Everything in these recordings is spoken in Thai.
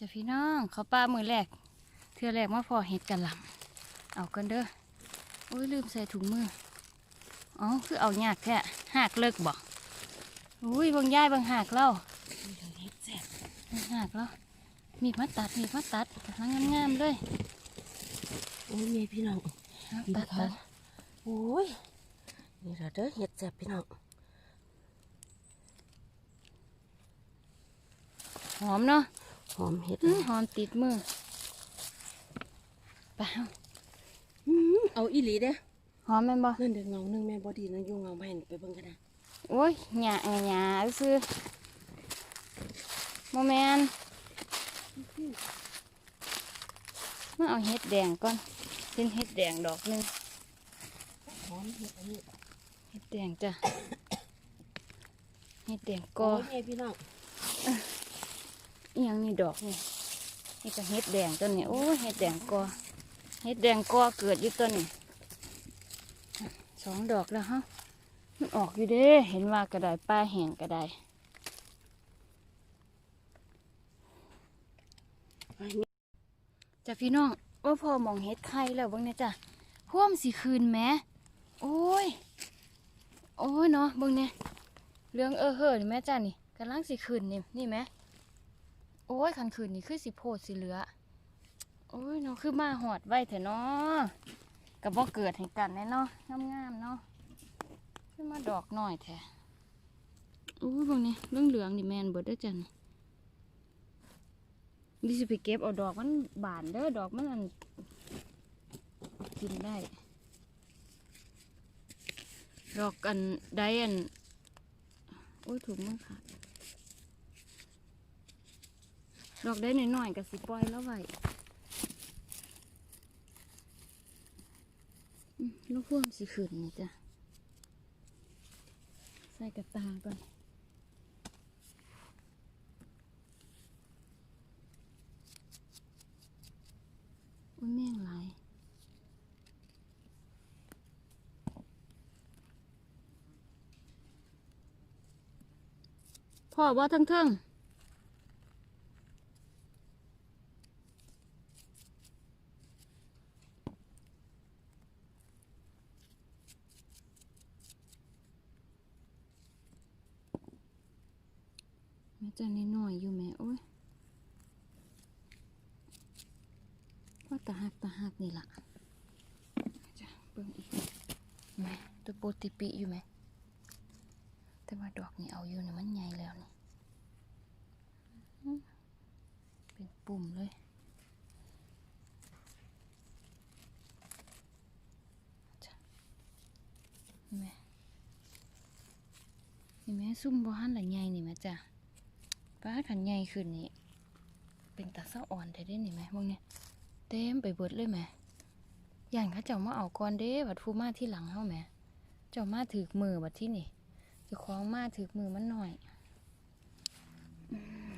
จ้ะพี่น้องเขาป้ามือแรกเทือแรกมาพอเห็ดกันหลำเอากันเด้อโอ้ยลืมใส่ถุงมืออ๋อคือเอายากแค่หักเลิกบอกอุ้ยบางย่ายบางหักเล่ามีทั้งเห็ดแซ่บบางหักเล่ามีดมาตัดมีดมาตัดกำลังงามๆเลยโอ้ยแม่พี่น้องเอานี่ตัดนะคะตัดโอ้ยนี่ละเด้อเห็ดแซ่บพี่น้องหอมเนาะ หอมเห็ดอื้อหอมติดมือเปล่าอื้อเอาอีหลีเด้อหอมแม่นบ่นั่นเด้อเงาหนึงแม่บอดีนั่นอยู่เงาไปไปเบิ่งกันนะโอ้ยหยาหยาซื้อโมแมนมาเอาเห็ดแดงก่อนเป็นเห็ดแดงดอกหนึงหอมเห็ดอันนี้เห็ดแดงจ้ะเห็ดแดงกโอ้อยแม่พี่น้อง อีหยังนี่ดอกนี่นี่ก็เห็ดแดงตัวนี้โอ้เห็ดแดงกอเห็ดแดงกอเกิดอยู่ตัวนี้สองดอกแล้วฮะมันออกอยู่เด้เห็นว่ากระไดป้าแห้งกระไดจ้ะพี่น้องว่าพอมองเห็ดไข่แล้วบ้างเนี่ยจ้ะพ่วมสีคืนแหมโอ้ย โอ้ยเนาะบิ่งเนี่ยเรื่องเออเฮ้อนี่แม่จ้ะนี่กำลังสีคืนนี่นี่ไหม โอ้ยคันคืนนี่คือสีโพดสีเหลือ โอ้ยเนาะคือมาหอดไว้เถอะเนาะกับบ่เกิดให้กันแน่เนาะงามๆเนาะคือมาดอกหน่อยแท้โอ้ยเบิ่งนี่ยเรื่องเหลืองนี่แมนเบิดเด้จ้ะนี่ดิสิไปเก็บเอาดอกมันบานเด้อดอกมันอันกินได้ ดอกอันใดอันโอ้ยถูกมั้งค่ะ ดอกได้หน่อยๆกับสิปล่อยแล้วไว้ลูกพ่วงสิขืนนี่จ้ะ ใส่กระตาก่อน อุ้ยแม่งหลายพ่อว่าทั้งเทิงแม่จะนิดหน่อยอยู่แม่โอ้ย ว่าตาหักตาหักนี่ล่ะจ้ะเบิ่งอีกแหม่ตัวโปติปิอยู่ไหม แต่ว่าดอกนี่เอาอยู่นี่มันใหญ่แล้วนี่ เป็นปุ่มเลย นี่แม่นี่แม่ซุ่มบ่หันละใหญ่นี่แม่จ้ะป้าขันใหญ่ขึ้นนี่ เป็นตาเศร้าอ่อนแท้เด้นี่แม่พวกเนี้ยเต็มไปเบิดเลยแหม่ย่านเขาเจ้ามาเอาก่อนเด้บัดผู้มาที่หลังเฮาแหม่ จ้ามาถือมือบัดที่นี่จะคล้องมาถือมือมันหน่อยอืม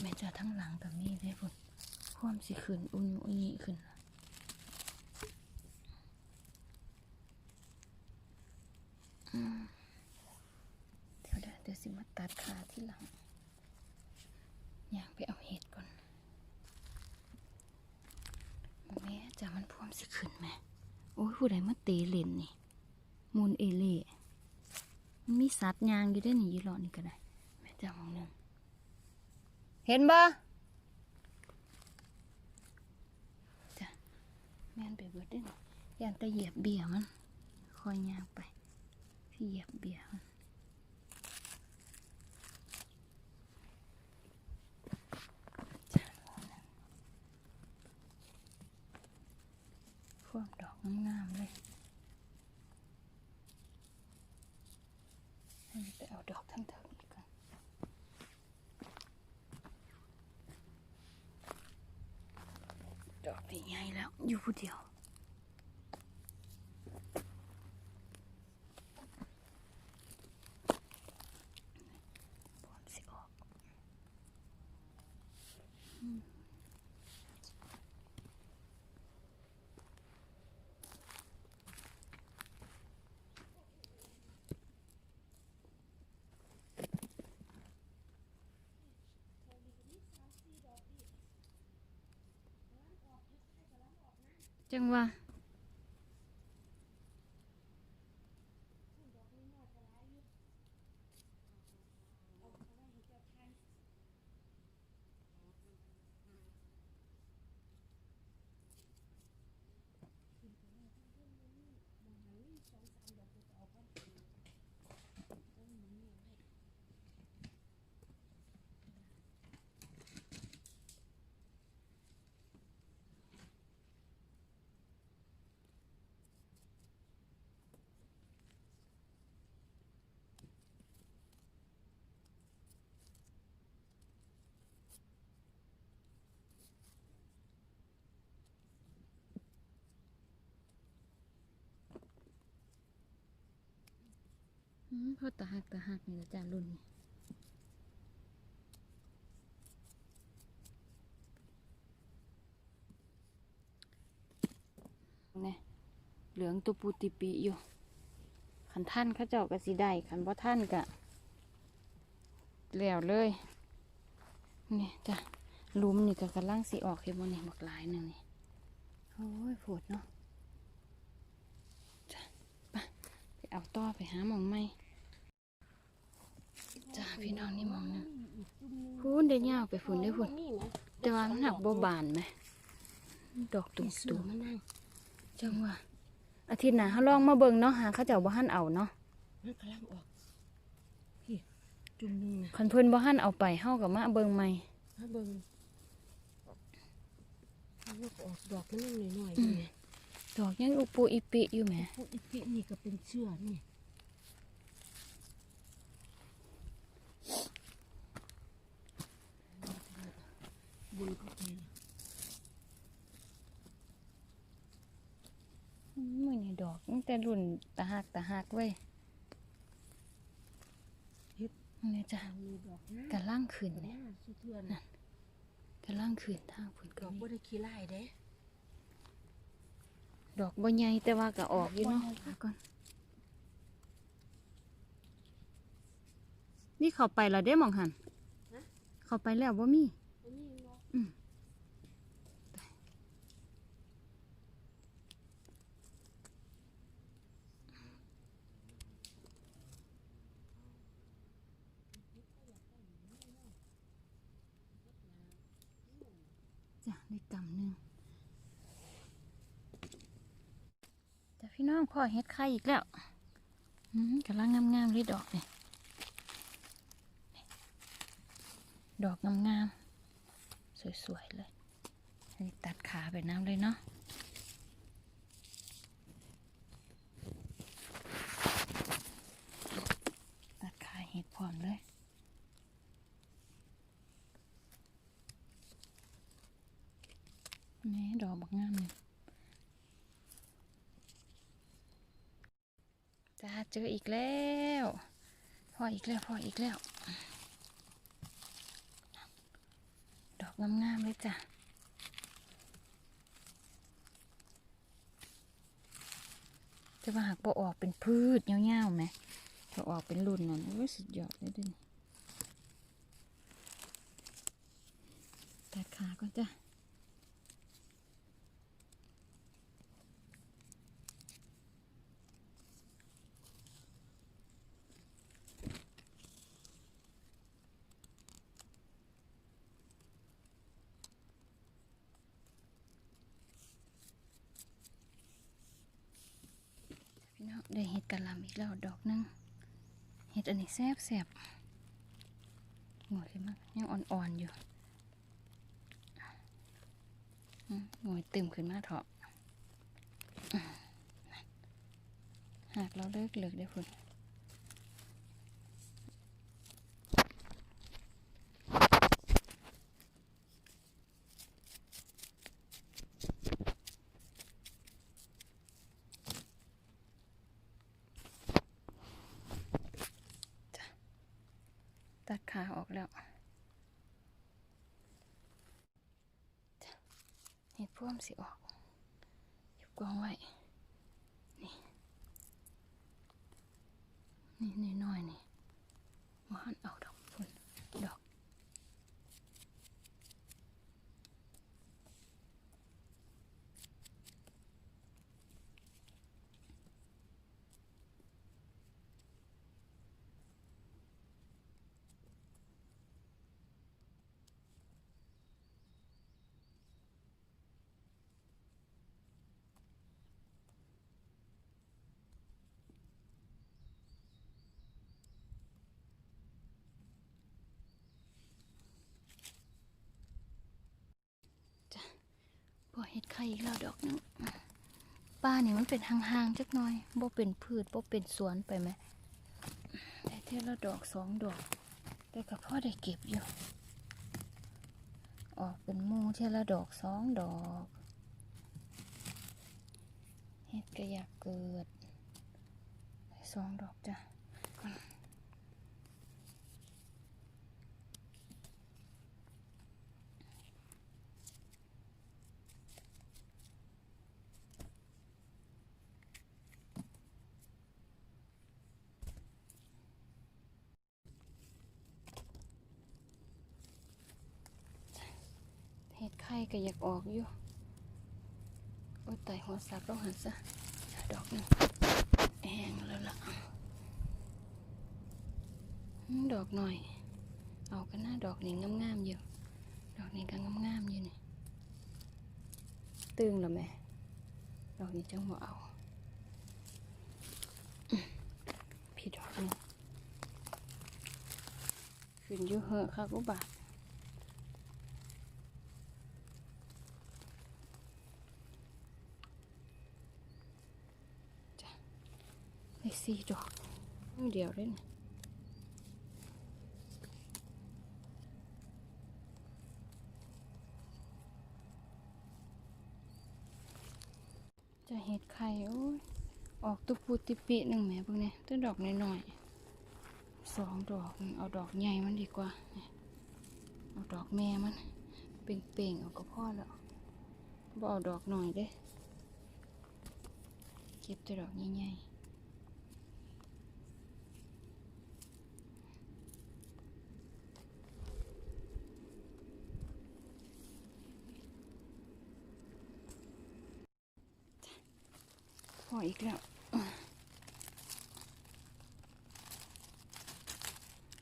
แม่เจ้าทั้งหลังกับนี่ได้พุ่นความสิขึ้นอุญอุญิขึ้นอืมเดี๋ยวเดี๋ยวเดี๋ยวสิมาตัดขาที่หลัง อยากไปเอาเห็ดก่อนแม่จะมันพ่วมสิขึ้นไหมโอ้ยผู้ใดมาตะเล่นนี่ มูลเอเล่มันมีสัตว์ยางอยู่ด้หนีอยู่หรอนี่ก็ได้แม่จะมองหนึ่งเห็นบ่จ้ะแม่นไปเบิดด้หนยานตะเหยียบเบี่ยมัน คอยยางไปที่เหยียบเบี่ยมันจ้ะพวกดอกงามๆเลยให้ไปเอา ดอกทั้งเถิงกันดอกนี่ใหญ่แล้วอยู่ผู้เดียวพร้อมสิออกอืม จังว่า พ่อตาหักตาหักนี่ละจ้ารุ่นนี้เนี่เหลืองตุปูติปิอยู่ขันท่านข้าเจ้าก็สิได้ขันบ่ท่านกะแล้วเลยนี่จ้ะลุมนี่ก็กำลังสิออกเห็นบ่นี่บักหลายหนึ่งนี่โอ้ยโผดเนาะจ้ะไปไปเอาต่อไปหาหมองไม่ จ้าพี่น้องนี่หมองหนึงพูนได้ยาวไปฝุ่นได้ฝุ่นนี่ไหมแต่ว่ามันหักบ่บานไหมดอกตุ่มีเสือมมานั่งๆจังว่าอาทิตย์หน้าเขาลองมาเบิ่งเนาะหาเขาเจ้าบ่หันเอาเนาะมันกำลังออกพี่จุ่มหนึงนะคันเพิ่นบ่หันเอาไปเฮาก็มาเบิ่งใหม่มาเบิ่งมันก็ออกดอกมันนิดหน่อยๆนี่ไงดอกยังอุปูอิปิอยู่แหมพวกอีปินี่ก็เป็นเชือนี่บุญก็เป็น มื้อนี้ดอกตั้ง แต่รุ่นตาหักตาหักเว้ยนี่จ้ะมีดอกนะกะล่างขึ้นเนี่เนี่ยยสุดเทือนกะล่างขึ้นทางพุ่นดก็อกมีบ่ได้ขี้ไล่เด้ ดอกบ่ใหญ่แต่ว่าก็ออกอยู่เนาะหาก่อนนี่เข้าไปแล้วเด้หมองหันเข้าไปแล้วบ่มีอันนี้เนาะอืม จ้ะได้กำหนึ่งแต่ พี่น้องพ่อเฮ็ดไข่อีกแล้วกำลังงามๆเลยดอกเนี่ยดอกงามๆสวยๆเลย ตัดขาไปน้ำเลยเนาะตัดขาเห็ดพร้อมเลย แม่ดอกบักงามเลยจ้าเจออีกแล้ว พออีกแล้วพออีกแล้ว ดอกงามๆเลยจ้ะจะมาหักบ่ออกเป็นพืชเงี้ยวๆไหมถ้าออกเป็นรุ่นนั่นโอ้ยสุดยอดเลยดิตัดขาก่อนจ้ะ เห็ดกะหล่ำอีกแล้วดอกนึงเห็ดอันนี้แซ่บแซ่บงอยขึ้นมากยังอ่อนๆอยู่งอยตึมขึ้นมาเถอะหากเราเลิกเลิกได้อคุณตัดขาออกแล้วจ้ะเห็ดพ่ วมสิออกหยิบกองไว้ นี่ นี่น้อยนี่มาหันเอาดอกพุ่นดอก เห็ดไข่อีกแล้วดอกหนึงป้านี่มันเป็นห่างๆจักหน่อยบ่เป็นพืชบ่เป็นสวนไปไหมแต่เท่ละดอกสองดอก แต่กับพ่อได้เก็บอยู่ ออกเป็นมูเท่ละดอกสองดอกเห็ดก็อยากเกิดสองดอกจ้ะ ก็อยากออกอยู่โอ้ยไต่หัวสับต้องหันซะดอกนึงแห้งแล้วล่ะดอกหน่อย เอากันหน้าดอกนี้งามๆอยู่ ดอกนี้ก็งามๆอยู่นี่ตึงแล้วแม่ดอกนี้จังบ่เอาอืมพี่ดอกนึงขึ้นอยู่เหอะค่ะกูบาท สี่ดอกเดียวเลยนะจะเห็ดไข่โอ้ยออกตุปูติปิหนึ่งแหม่พวกนี้ต้นดอกน้อยๆสองดอกเอาดอกใหญ่มันดีกว่า เอาดอกแม่มัน เป่งๆ เอาก็พ่อแล้วบ่เอาดอกหน่อยเด้ เก็บแต่ดอกใหญ่ๆ ออีกแล้วอะ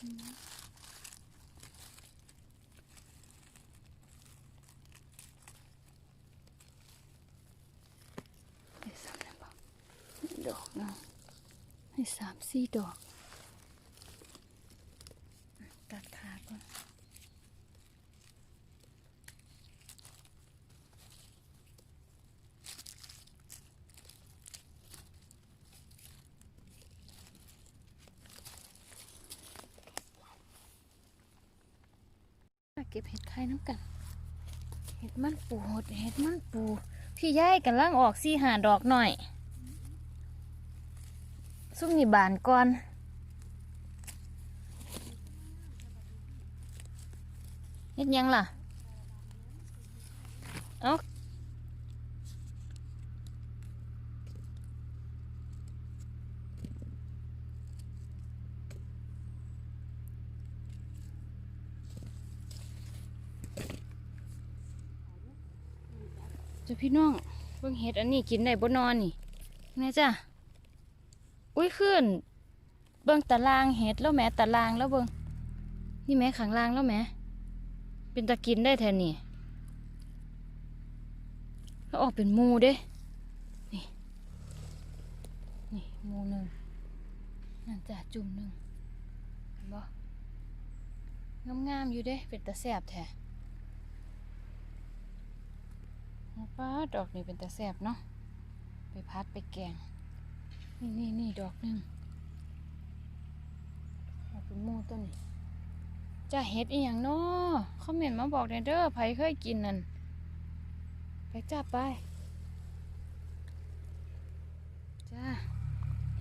อืมได้สามแล้วบอกดอกเนะให้สามสี่ดอกอะตัดขาก่อน เก็บเห็ดไข่น้ำกัน เห็ดมันปูหดเห็ดมันปู พี่ย่ายกันล่างออกซี่หาดอกหน่อย ซุ่มนี่บานก่อนเห็ดยังล่ะ เอาเจ้า พี่น้องเบิ่งเห็ดอันนี้กินได้บ่นอนนี่น่จ้ะอุ้ยขึ้น เบิ่งตารางเห็ดแล้วแม่ตารางแล้วเบิ่งนี่แม่ขังล่างแล้วแม่เป็นตะกินได้แทนนี่แล้วออกเป็นมูเด้นี่นี่มูหนึ่งนั่นจ้ะจุ่มหนึ่งเห็นบ่งามๆอยู่เด้เป็นตะแสบแท้ ป้าดอกนี่เป็นตะแสบเนาะไปพัดไปแกง นี่นี่นี่ดอกหนึ่งเอาเป็นมูตัวนี้จะเห็ดอีหยังเนาะคอมเมนต์มาบอกเด้อไผเคยกินนั่นไปจับไป จ้า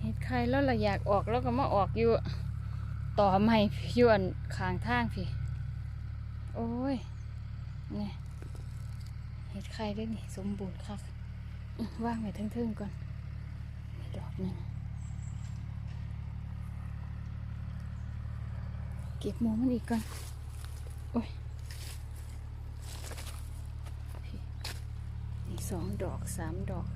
เห็ดไข่แล้วเราอยากออกแล้วก็มาออกอยู่ ต่อใหม่ยวนขางทางพี่ โอ้ย นี่ เห็ดไข่ได้นี่สมบูรณ์คักอื้อว่างไว้เทิงๆก่อนดอกหนึ่งเก็บหมูมันอีกก่อน โอ้ยพี่อีกสองดอกสามดอก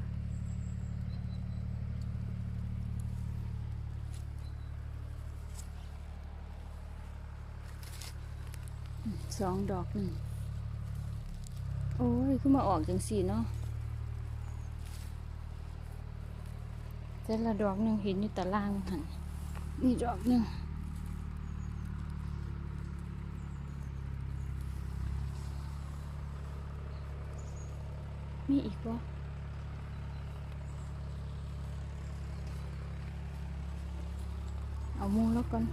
สองดอกหนึ่ง โอ้ยขึ้นมาออกจังสี่เนาะแต่ละดอกหนึ่งเห็นอยู่ตารางหันนี่ดอกหนึ่งมีอีกบ่เอามูแล้วก่อน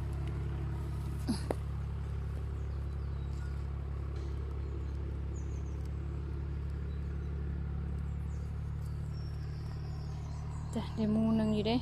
เดี๋ยวมูนึงอยู่เด้